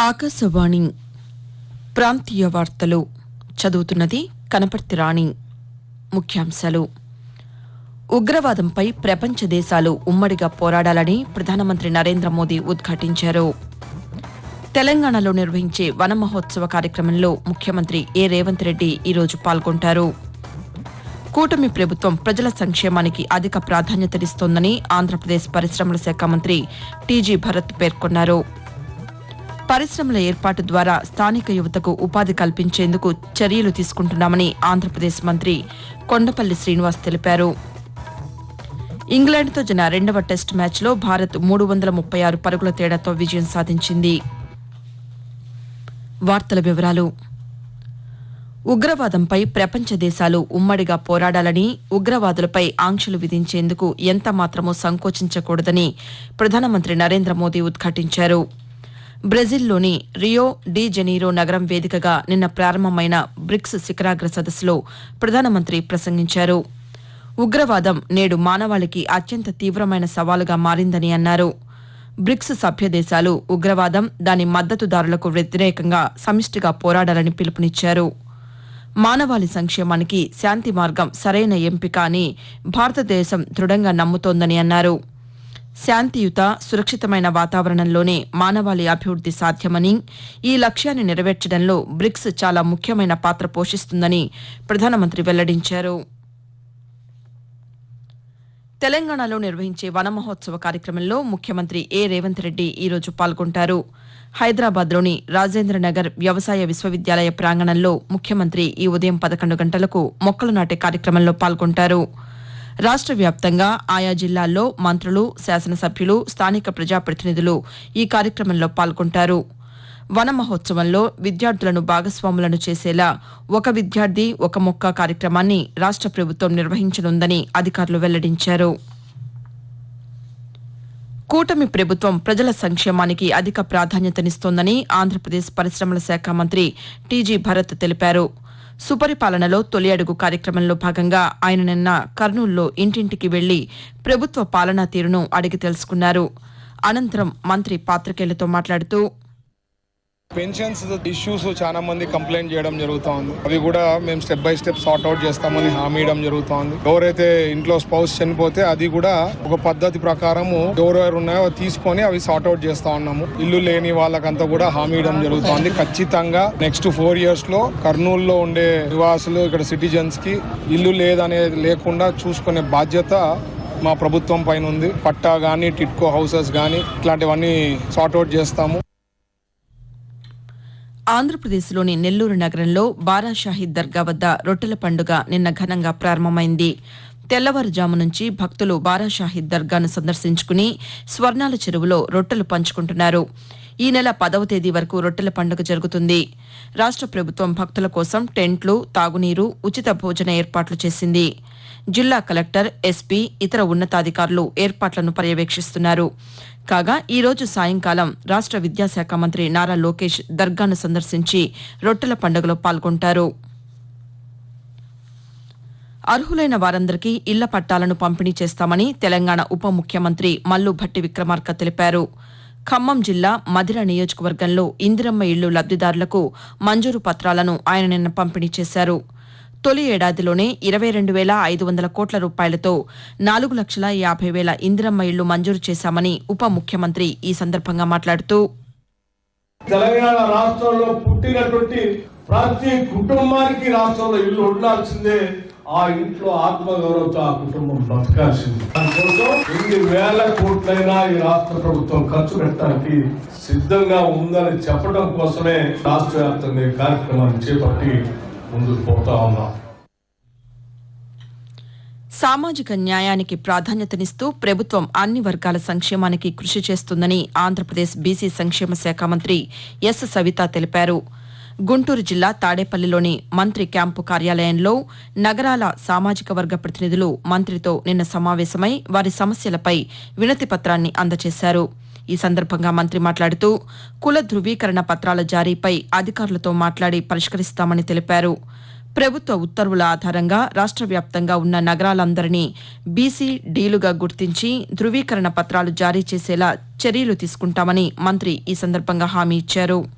ఆకాశవాణి ప్రాంతీయ వార్తలు చదువుతున్నది కనపర్తి రాణి. ముఖ్యాంశాలు. ఉగ్రవాదంపై ప్రపంచ దేశాలు ఉమ్మడిగా పోరాడాలని ప్రధానమంత్రి నరేంద్ర మోదీ ఉద్ఘాటించారు. తెలంగాణలో నిర్వహించే వన మహోత్సవ కార్యక్రమంలో ముఖ్యమంత్రి ఏ. రేవంత్ రెడ్డి ఈరోజు పాల్గొంటారు. కూటమి ప్రభుత్వం ప్రజల సంక్షేమానికి అధిక ప్రాధాన్యతనిస్తోందని ఆంధ్రప్రదేశ్ పరిశ్రమల శాఖ మంత్రి టీజీ భరత్ పేర్కొన్నారు. పరిశ్రమల ఏర్పాటు ద్వారా స్థానిక యువతకు ఉపాధి కల్పించేందుకు చర్యలు తీసుకుంటున్నామని ఆంధ్రప్రదేశ్ మంత్రి కొండపల్లి శ్రీనివాస్ తెలిపారు. ఇంగ్లాండ్తో జన రెండవ టెస్టు మ్యాచ్లో భారత్ మూడు వందల ముప్పై ఆరు పరుగుల తేడాతో విజయం సాధించింది. వార్తల వివరాలు. ఉగ్రవాదంపై ప్రపంచ దేశాలు ఉమ్మడిగా పోరాడాలని ఉగ్రవాదులపై ఆంక్షలు విధించేందుకు ఎంత మాత్రమూ సంకోచించకూడదని ప్రధానమంత్రి నరేంద్ర మోదీ ఉద్ఘాటించారు. బ్రెజిల్లోని రియో డి జెనీరో నగరం వేదికగా నిన్న ప్రారంభమైన బ్రిక్స్ శిఖరాగ్ర సదస్సులో ప్రధానమంత్రి ప్రసంగించారు. ఉగ్రవాదం నేడు మానవాళికి అత్యంత తీవ్రమైన సవాలుగా మారిందని అన్నారు. బ్రిక్స్ సభ్య దేశాలు ఉగ్రవాదం దాని మద్దతుదారులకు వ్యతిరేకంగా సమిష్టిగా పోరాడాలని పిలుపునిచ్చారు. మానవాళి సంక్షేమానికి శాంతి మార్గం సరైన ఎంపిక అని భారతదేశం దృఢంగా నమ్ముతోందని అన్నారు. శాంతియుత సురక్షితమైన వాతావరణంలోనే మానవాళి అభివృద్ది సాధ్యమని ఈ లక్ష్యాన్ని నెరవేర్చడంలో బ్రిక్స్ చాలా ముఖ్యమైన పాత్ర పోషిస్తుందని ప్రధానమంత్రి వెల్లడించారు. తెలంగాణలో నిర్వహించే వన మహోత్సవ కార్యక్రమంలో ముఖ్యమంత్రి ఏ. రేవంత్ రెడ్డి ఈరోజు పాల్గొంటారు. హైదరాబాద్లోని రాజేంద్రనగర్ వ్యవసాయ విశ్వవిద్యాలయ ప్రాంగణంలో ముఖ్యమంత్రి ఈ ఉదయం పదకొండు గంటలకు మొక్కలు నాటే కార్యక్రమంలో పాల్గొంటారు. రాష్ట్ర వ్యాప్తంగా ఆయా జిల్లాల్లో మంత్రులు శాసనసభ్యులు స్థానిక ప్రజాప్రతినిధులు ఈ కార్యక్రమంలో పాల్గొంటారు. వన మహోత్సవంలో విద్యార్థులను భాగస్వాములను చేసేలా ఒక విద్యార్థి ఒక మొక్క కార్యక్రమాన్ని రాష్ట్ర ప్రభుత్వం నిర్వహించనుందని అధికారులు వెల్లడించారు. కూటమి ప్రభుత్వం ప్రజల సంక్షేమానికి అధిక ప్రాధాన్యతనిస్తోందని ఆంధ్రప్రదేశ్ పరిశ్రమల శాఖ మంత్రి టీజీ భరత్ తెలిపారు. సుపరిపాలనలో తొలి అడుగు కార్యక్రమంలో భాగంగా ఆయన నిన్న కర్నూలులో ఇంటింటికి వెళ్ళి ప్రభుత్వ పాలనా తీరును అడిగి తెలుసుకున్నారు. అనంతరం మంత్రి పాత్రికేయులతో మాట్లాడుతూ పెన్షన్స్ ఇష్యూస్ చాలా మంది కంప్లైంట్ చేయడం జరుగుతుంది. అవి కూడా మేము step by step sort out చేస్తామని హామీ ఇవ్వడం జరుగుతుంది. ఎవరైతే ఇంట్లో స్పౌస్ చనిపోతే అది కూడా ఒక పద్ధతి ప్రకారము ఎవరెవరు ఉన్నాయో తీసుకొని అవి సార్ట్ అవుట్ చేస్తా ఉన్నాము. ఇల్లు లేని వాళ్ళకంతా కూడా హామీ ఇవ్వడం జరుగుతోంది. ఖచ్చితంగా నెక్స్ట్ ఫోర్ ఇయర్స్లో కర్నూలులో ఉండే నివాసులు ఇక్కడ సిటిజన్స్కి ఇల్లు లేదనేది లేకుండా చూసుకునే బాధ్యత మా ప్రభుత్వం పైన ఉంది. పట్టా కానీ టిట్కో హౌసెస్ కానీ ఇట్లాంటివన్నీ సార్ట్ అవుట్ చేస్తాము. ఆంధ్రప్రదేశ్లోని నెల్లూరు నగరంలో బారాషాహీద్ దర్గా వద్ద రొట్టెల పండుగ నిన్న ఘనంగా ప్రారంభమైంది. తెల్లవారుజాము నుంచి భక్తులు బారాషాహీద్ దర్గాను సందర్శించుకుని స్వర్ణాల చెరువులో రొట్టెలు పంచుకుంటున్నారు. ఈ నెల పదవ తేదీ వరకు రొట్టెల పండుగ జరుగుతుంది. రాష్ట్ర ప్రభుత్వం భక్తుల కోసం టెంట్లు తాగునీరు ఉచిత భోజన ఏర్పాట్లు చేసింది. జిల్లా కలెక్టర్ ఎస్పీ ఇతర ఉన్నతాధికారులు ఏర్పాట్లను పర్యవేక్షిస్తున్నారు. కాగా ఈ రోజు సాయంకాలం రాష్ట్ర విద్యాశాఖ మంత్రి నారా లోకేష్ దర్గాను సందర్శించి రొట్టెల పండుగలో పాల్గొంటారు. అర్హులైన వారందరికీ ఇళ్ళ పట్టాలను పంపిణీ చేస్తామని తెలంగాణ ఉప ముఖ్యమంత్రి మల్లు భట్టి విక్రమార్క తెలిపారు. ఖమ్మం జిల్లా మధిర నియోజకవర్గంలో ఇందిరమ్మ ఇళ్ళు లబ్దిదారులకు మంజూరు పత్రాలను ఆయన నిన్న పంపిణీ చేశారు. తొలి ఏడాదిలోనే ఇరవై రెండు వేల ఐదు వందల కోట్ల రూపాయలతో నాలుగు లక్షల యాభై వేల ఇందిరమ్మ ఇళ్ళు మంజూరు చేశామని ఉప ముఖ్యమంత్రి ఈ సందర్భంగా మాట్లాడుతూ తెలంగాణ రాష్ట్రంలో పుట్టినటువంటి ప్రతి కుటుంబానికి రాష్ట్రంలో ఇల్లు ఉండాల్సిందే. ఆ ఇంట్లో ఆత్మగౌరవంతో ఆ కుటుంబం బ్రతకాల్సింది దానికోసం ఎన్ని వేల కోట్లైనా ఈ రాష్ట్ర ప్రభుత్వం ఖర్చు పెట్టడానికి సిద్ధంగా ఉందని చెప్పడం కోసమే రాష్ట్ర వ్యాప్తంగా ఈ కార్యక్రమాన్ని చేపట్టి ముందుకు పోతా ఉన్నాం. సామాజిక న్యాయానికి ప్రాధాన్యతనిస్తూ ప్రభుత్వం అన్ని వర్గాల సంక్షేమానికి కృషి చేస్తుందని ఆంధ్రప్రదేశ్ బీసీ సంక్షేమ శాఖ మంత్రి ఎస్ సవిత తెలిపారు. గుంటూరు జిల్లా తాడేపల్లిలోని మంత్రి క్యాంపు కార్యాలయంలో నగరాల సామాజిక వర్గ ప్రతినిధులు మంత్రితో నిన్న సమావేశమై వారి సమస్యలపై వినతి పత్రాన్ని అందజేశారు. ఈ సందర్భంగా మంత్రి మాట్లాడుతూ కుల ధృవీకరణ పత్రాల జారీపై అధికారులతో మాట్లాడి పరిష్కరిస్తామని తెలిపారు. ప్రభుత్వ ఉత్తర్వుల ఆధారంగా రాష్ట్ర వ్యాప్తంగా ఉన్న నగరాలందరినీ బీసీ డీలుగా గుర్తించి ధృవీకరణ పత్రాలు జారీ చేసేలా చర్యలు తీసుకుంటామని మంత్రి ఈ సందర్భంగా హామీ ఇచ్చారు.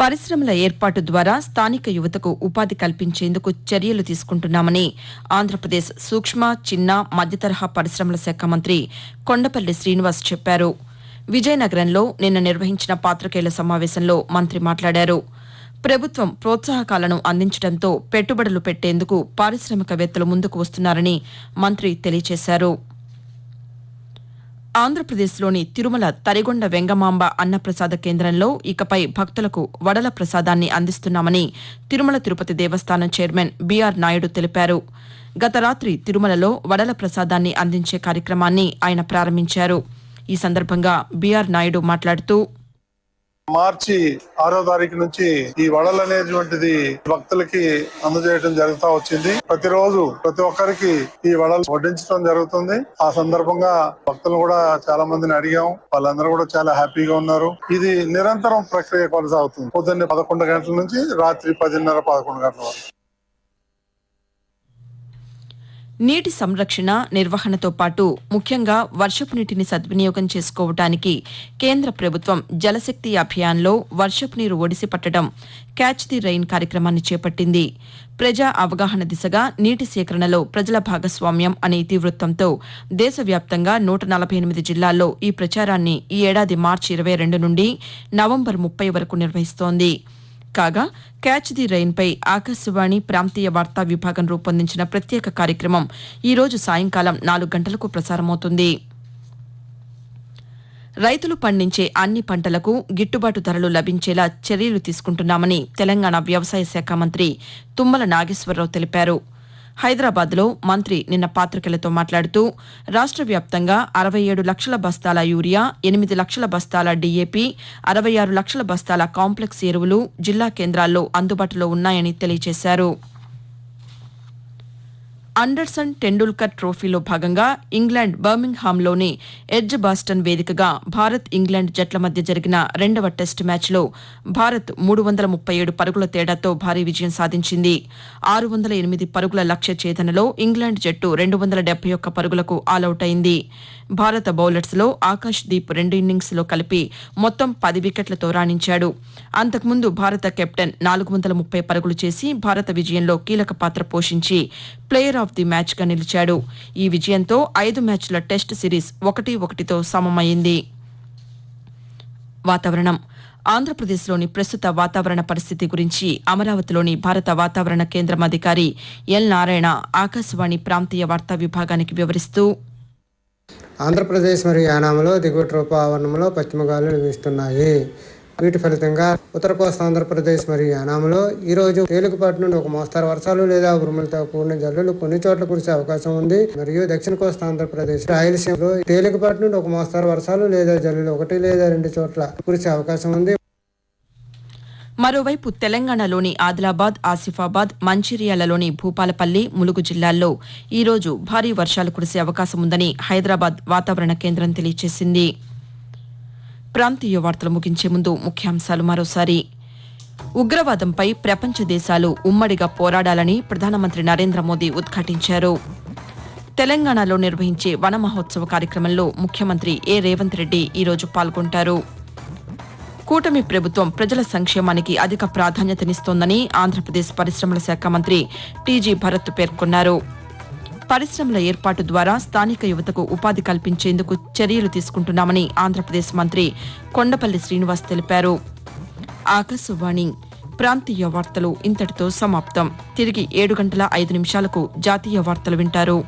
పరిశ్రమల ఏర్పాటు ద్వారా స్థానిక యువతకు ఉపాధి కల్పించేందుకు చర్యలు తీసుకుంటున్నామని ఆంధ్రప్రదేశ్ సూక్ష్మ చిన్న మధ్యతరహా పరిశ్రమల శాఖ మంత్రి కొండపల్లి శ్రీనివాస్ చెప్పారు. విజయనగరంలో నిన్న నిర్వహించిన పాత్రికేయుల సమావేశంలో మంత్రి మాట్లాడారు. ప్రభుత్వం ప్రోత్సాహకాలను అందించడంతో పెట్టుబడులు పెట్టేందుకు పారిశ్రామికవేత్తలు ముందుకు వస్తున్నారని మంత్రి తెలియజేశారు. ఆంధ్రప్రదేశ్లోని తిరుమల తరిగొండ వెంగమాంబ అన్నప్రసాద కేంద్రంలో ఇకపై భక్తులకు వడల ప్రసాదాన్ని అందిస్తున్నామని తిరుమల తిరుపతి దేవస్థానం చైర్మన్ బీఆర్ నాయుడు తెలిపారు. గత రాత్రి తిరుమలలో వడల ప్రసాదాన్ని అందించే కార్యక్రమాన్ని ఆయన ప్రారంభించారు. ఈ సందర్భంగా బీఆర్ నాయుడు మాట్లాడుతూ మార్చి ఆరో తారీఖు నుంచి ఈ వడలు అనేటువంటిది భక్తులకి అందజేయడం జరుగుతా వచ్చింది. ప్రతిరోజు ప్రతి ఒక్కరికి ఈ వడలు వడ్డించడం జరుగుతుంది. ఆ సందర్భంగా భక్తులు కూడా చాలా మందిని అడిగాం. వాళ్ళందరూ కూడా చాలా హ్యాపీగా ఉన్నారు. ఇది నిరంతరం ప్రక్రియ కొనసాగుతుంది. పొద్దున్నే పదకొండు గంటల నుంచి రాత్రి పదిన్నర పదకొండు గంటల వరకు. నీటి సంరక్షణ నిర్వహణతో పాటు ముఖ్యంగా వర్షపు నీటిని సద్వినియోగం చేసుకోవటానికి కేంద్ర ప్రభుత్వం జలశక్తి అభియాన్లో వర్షపు నీరు ఒడిసి పట్టడం క్యాచ్ ది రైన్ కార్యక్రమాన్ని చేపట్టింది. ప్రజా అవగాహన దిశగా నీటి సేకరణలో ప్రజల భాగస్వామ్యం అనే ఇతివృత్తంతో దేశవ్యాప్తంగా నూట నలభై ఎనిమిది జిల్లాల్లో ఈ ప్రచారాన్ని ఈ ఏడాది మార్చి ఇరవై రెండు నుండి నవంబర్ ముప్పై వరకు నిర్వహిస్తోంది. కాగా క్యాచ్ ది రైన్పై ఆకాశవాణి ప్రాంతీయ వార్తా విభాగం రూపొందించిన ప్రత్యేక కార్యక్రమం ఈ రోజు సాయంకాలం నాలుగు గంటలకు ప్రసారమవుతుంది. రైతులు పండించే అన్ని పంటలకు గిట్టుబాటు ధరలు లభించేలా చర్యలు తీసుకుంటున్నామని తెలంగాణ వ్యవసాయ శాఖ మంత్రి తుమ్మల నాగేశ్వరరావు తెలిపారు. హైదరాబాద్లో మంత్రి నిన్న పాతికేయులతో మాట్లాడుతూ రాష్ట్ర వ్యాప్తంగా అరవై ఏడు లక్షల బస్తాల యూరియా ఎనిమిది లక్షల బస్తాల డీఏపీ అరవై ఆరు లక్షల బస్తాల కాంప్లెక్స్ ఎరువులు జిల్లా కేంద్రాల్లో అందుబాటులో ఉన్నాయని తెలియజేశారు. అండర్సన్ టెండూల్కర్ ట్రోఫీలో భాగంగా ఇంగ్లాండ్ బర్మింగ్హామ్లోని ఎడ్జ్ బాస్టన్ వేదికగా భారత్ ఇంగ్లాండ్ జట్ల మధ్య జరిగిన రెండవ టెస్టు మ్యాచ్లో భారత్ మూడు వందల ముప్పై ఏడు పరుగుల తేడాతో భారీ విజయం సాధించింది. ఆరు వందల ఎనిమిది పరుగుల లక్ష్య ఛేదనలో ఇంగ్లాండ్ జట్టు రెండు వందల డెబ్బై ఒక్క పరుగులకు ఆలౌట్ అయింది భారత బౌలర్స్లో ఆకాష్ దీప్ రెండు ఇన్నింగ్స్లో కలిపి మొత్తం పది వికెట్లతో రాణించాడు. అంతకుముందు భారత కెప్టెన్ నాలుగు వందల ముప్పై పరుగులు చేసి భారత విజయంలో కీలక పాత్ర పోషించి ప్లేయర్ ఆఫ్ ది మ్యాచ్గా నిలిచాడు. ఈ విజయంతో ఐదు మ్యాచ్ల టెస్ట్ సిరీస్ ఒకటి ఒకటితో సమమైంది వాతావరణం. ఆంధ్రప్రదేశ్లోని ప్రస్తుత వాతావరణ పరిస్థితి గురించి అమరావతిలోని భారత వాతావరణ కేంద్రం అధికారి ఎల్ నారాయణ ఆకాశవాణి ప్రాంతీయ వార్తా విభాగానికి వివరిస్తూ ఆంధ్రప్రదేశ్ మరియు యానాంలో దిగువ రూపావరణంలో పశ్చిమ గాలులు వీస్తున్నాయి. వీటి ఫలితంగా ఉత్తర కోస్తా ఆంధ్రప్రదేశ్ మరియు యానాంలో ఈ రోజు తేలికపాటి నుండి ఒక మోస్తారు వర్షాలు లేదా ఉరుములతో కూడిన జల్లులు కొన్ని చోట్ల కురిసే అవకాశం ఉంది. మరియు దక్షిణ కోస్తా ఆంధ్రప్రదేశ్ రాయలసీమలో తేలికపాటి నుండి ఒక మోస్తారు వర్షాలు లేదా జల్లులు ఒకటి లేదా రెండు చోట్ల కురిసే అవకాశం ఉంది. మరోవైపు తెలంగాణలోని ఆదిలాబాద్ ఆసిఫాబాద్ మంచిర్యాలలోని భూపాలపల్లి ములుగు జిల్లాల్లో ఈ రోజు భారీ వర్షాలు కురిసే అవకాశం ఉందని హైదరాబాద్ వాతావరణ కేంద్రం తెలియజేసింది ప్రాంతీయ వార్తలు ముగించే ముందు ముఖ్యాంశాలు మరోసారి. ఉగ్రవాదంపై ప్రపంచ దేశాలు ఉమ్మడిగా పోరాడాలని ప్రధానమంత్రి నరేంద్ర మోదీ ఉద్ఘాటించారు. తెలంగాణలో నిర్వహించే వన మహోత్సవ కార్యక్రమంలో ముఖ్యమంత్రి ఏ. రేవంత్ రెడ్డి ఈరోజు పాల్గొంటారు. కూటమి ప్రభుత్వం ప్రజల సంక్షేమానికి అధిక ప్రాధాన్యతనిస్తోందని ఆంధ్రప్రదేశ్ పరిశ్రమల శాఖ మంత్రి టీజీ భరత్ పేర్కొన్నారు. పరిశ్రమల ఏర్పాటు ద్వారా స్థానిక యువతకు ఉపాధి కల్పించేందుకు చర్యలు తీసుకుంటున్నామని ఆంధ్రప్రదేశ్ మంత్రి కొండపల్లి శ్రీనివాస్ తెలిపారు. ఆకాశవాణి ప్రాంతీయ వార్తలు ఇంతటితో సమాప్తం. తిరిగి ఏడు గంటల ఐదు నిమిషాలకు జాతీయ వార్తలు వింటారు.